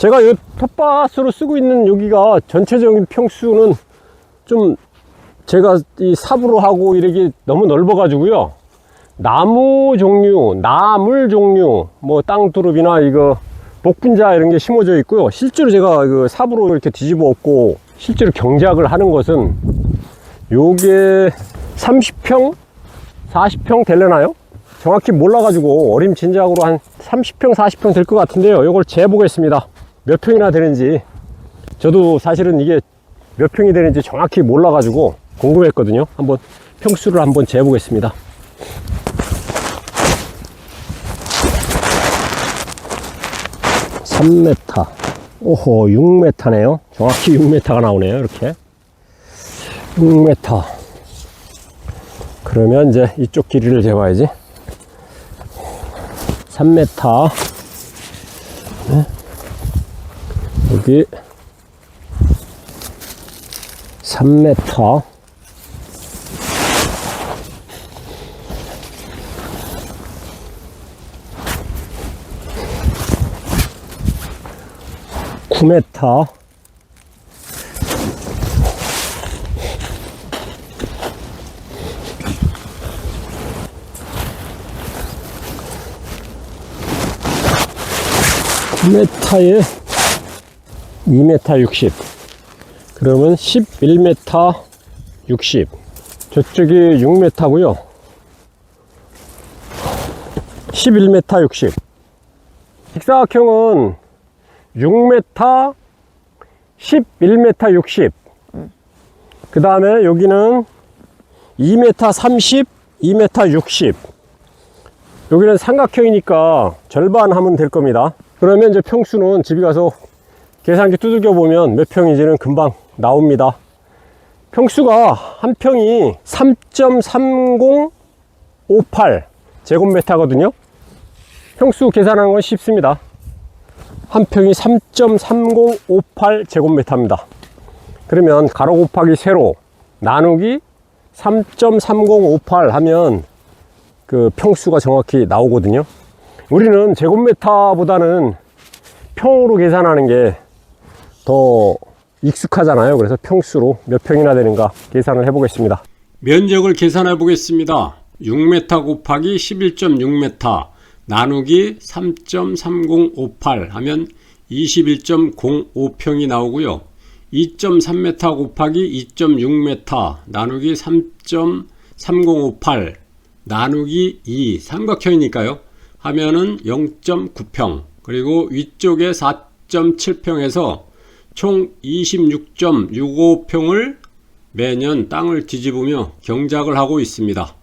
제가 이 텃밭으로 쓰고 있는 여기가 전체적인 평수는 좀 제가 이 삽으로 하고 이렇게 너무 넓어 가지고요. 나무 종류 나물 종류 뭐 땅두릅이나 이거 복분자 이런 게 심어져 있고요. 실제로 제가 그 삽으로 이렇게 뒤집어 엎고 실제로 경작을 하는 것은 요게 30평 40평 될려나요? 정확히 몰라 가지고 어림짐작으로 한 30평 40평 될 것 같은데요. 이걸 재보겠습니다 몇 평이나 되는지. 저도 사실은 이게 몇 평이 되는지 정확히 몰라 가지고 궁금했거든요. 한번 평수를 한번 재보겠습니다. 3m 오호 6m네요. 정확히 6m가 나오네요 이렇게. 6m 그러면 이제 이쪽 길이를 재봐야지. 3m 네. 여기 3m 구메타 9m에 2m 60 그러면 11m 60 저쪽이 6m고요. 11m 60 직사각형은 6m 11m 60 그 다음에 여기는 2m 30 2m 60 여기는 삼각형이니까 절반 하면 될 겁니다. 그러면 이제 평수는 집에 가서 계산기 두들겨 보면 몇 평인지는 금방 나옵니다. 평수가 한 평이 3.3058 제곱미터거든요. 평수 계산하는 건 쉽습니다. 한 평이 3.3058 제곱미터입니다. 그러면 가로 곱하기 세로 나누기 3.3058 하면 그 평수가 정확히 나오거든요. 우리는 제곱미터보다는 평으로 계산하는 게 더 익숙하잖아요. 그래서 평수로 몇 평이나 되는가 계산을 해 보겠습니다. 면적을 계산해 보겠습니다. 6m 곱하기 11.6m 나누기 3.3058 하면 21.05평이 나오고요. 2.3m 곱하기 2.6m 나누기 3.3058 나누기 2 삼각형이니까요. 하면은 0.9평 그리고 위쪽에 4.7평에서 총 26.65평을 매년 땅을 뒤집으며 경작을 하고 있습니다.